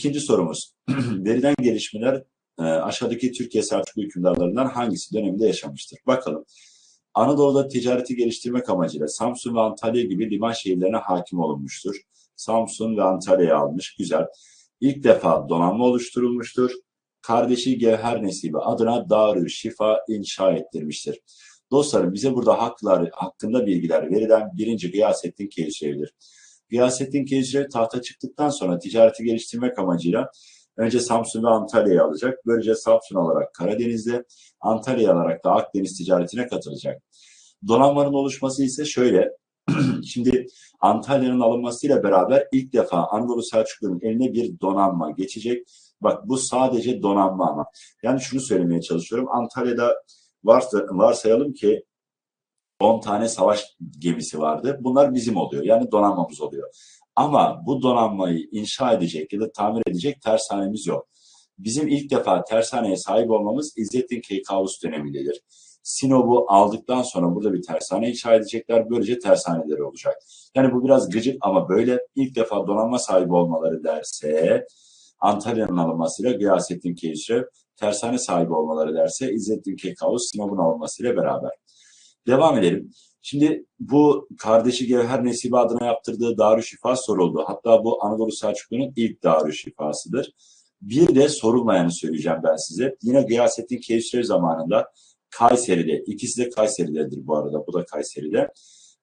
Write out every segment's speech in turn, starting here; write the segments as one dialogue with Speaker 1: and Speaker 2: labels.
Speaker 1: İkinci sorumuz. Verilen gelişmeler e, aşağıdaki Türkiye Selçuklu hükümdarlarından hangisi döneminde yaşamıştır? Bakalım. Anadolu'da ticareti geliştirmek amacıyla Samsun ve Antalya gibi liman şehirlerine hakim olunmuştur. Samsun ve Antalya'yı almış. Güzel. İlk defa donanma oluşturulmuştur. Kardeşi Gevher Nesibi adına Darü Şifa inşa ettirmiştir. Dostlarım bize burada haklar hakkında bilgiler verilen birinci Gıyasettin Keyhüsrev'dir. Gıyasettin Keyhüsrev tahta çıktıktan sonra ticareti geliştirmek amacıyla önce Samsun ve Antalya'yı alacak. Böylece Samsun alarak Karadeniz'de, Antalya alarak da Akdeniz ticaretine katılacak. Donanmanın oluşması ise şöyle. Şimdi Antalya'nın alınmasıyla beraber ilk defa Anadolu Selçuklu'nun eline bir donanma geçecek. Bak bu sadece donanma ama. Yani şunu söylemeye çalışıyorum. Antalya'da varsa, varsayalım ki 10 tane savaş gemisi vardı. Bunlar bizim oluyor. Yani donanmamız oluyor. Ama bu donanmayı inşa edecek ya da tamir edecek tersanemiz yok. Bizim ilk defa tersaneye sahip olmamız İzzettin Keykavus dönemindedir. Sinop'u aldıktan sonra burada bir tersane inşa edecekler. Böylece tersaneleri olacak. Yani bu biraz gıcık ama böyle ilk defa donanma sahibi olmaları derse Antalya'nın alınmasıyla Gıyasettin Keyhüsrev, tersane sahibi olmaları derse İzzettin Keykavus Sinop'un alınmasıyla beraber. Devam edelim. Şimdi bu kardeşi Gevher Nesibe adına yaptırdığı Darüşşifa soruldu. Hatta bu Anadolu Selçuklu'nun ilk Darüşşifasıdır. Bir de sorulmayanı söyleyeceğim ben size. Yine Gıyasettin Keyhüsrev zamanında Kayseri'de, ikisi de Kayseri'dedir bu arada, bu da Kayseri'de.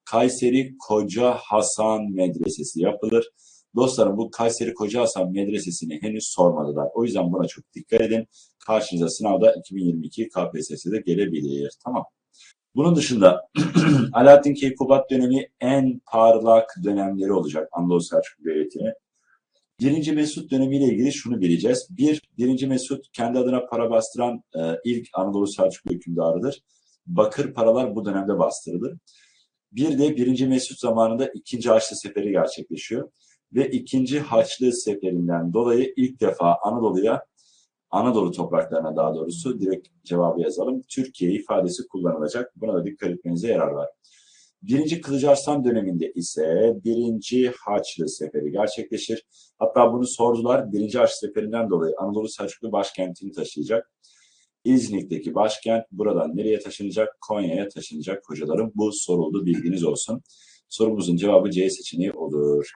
Speaker 1: Kayseri Koca Hasan Medresesi yapılır. Dostlarım bu Kayseri Koca Hasan Medresesi'ni henüz sormadılar. O yüzden buna çok dikkat edin. Karşınıza sınavda 2022 KPSS'de gelebilir. Tamam. Bunun dışında Alaaddin Keykubat dönemi en parlak dönemleri olacak Anadolu Selçuklu Devleti'ne. Birinci Mesut dönemiyle ilgili şunu bileceğiz. Bir, birinci Mesut kendi adına para bastıran e, ilk Anadolu Selçuklu hükümdarıdır. Bakır paralar bu dönemde bastırılır. Bir de birinci Mesut zamanında ikinci Haçlı Seferi gerçekleşiyor. Ve ikinci Haçlı Seferinden dolayı ilk defa Anadolu'ya Anadolu topraklarına daha doğrusu direkt cevabı yazalım. Türkiye ifadesi kullanılacak. Buna da dikkat etmenize yarar var. Birinci Kılıcarslan döneminde ise birinci Haçlı Seferi gerçekleşir. Hatta bunu sordular. Birinci Haçlı Seferinden dolayı Anadolu Selçuklu başkentini taşıyacak. İznik'teki başkent buradan nereye taşınacak? Konya'ya taşınacak hocalarım. Bu soruldu bilginiz olsun. Sorumuzun cevabı C seçeneği olur.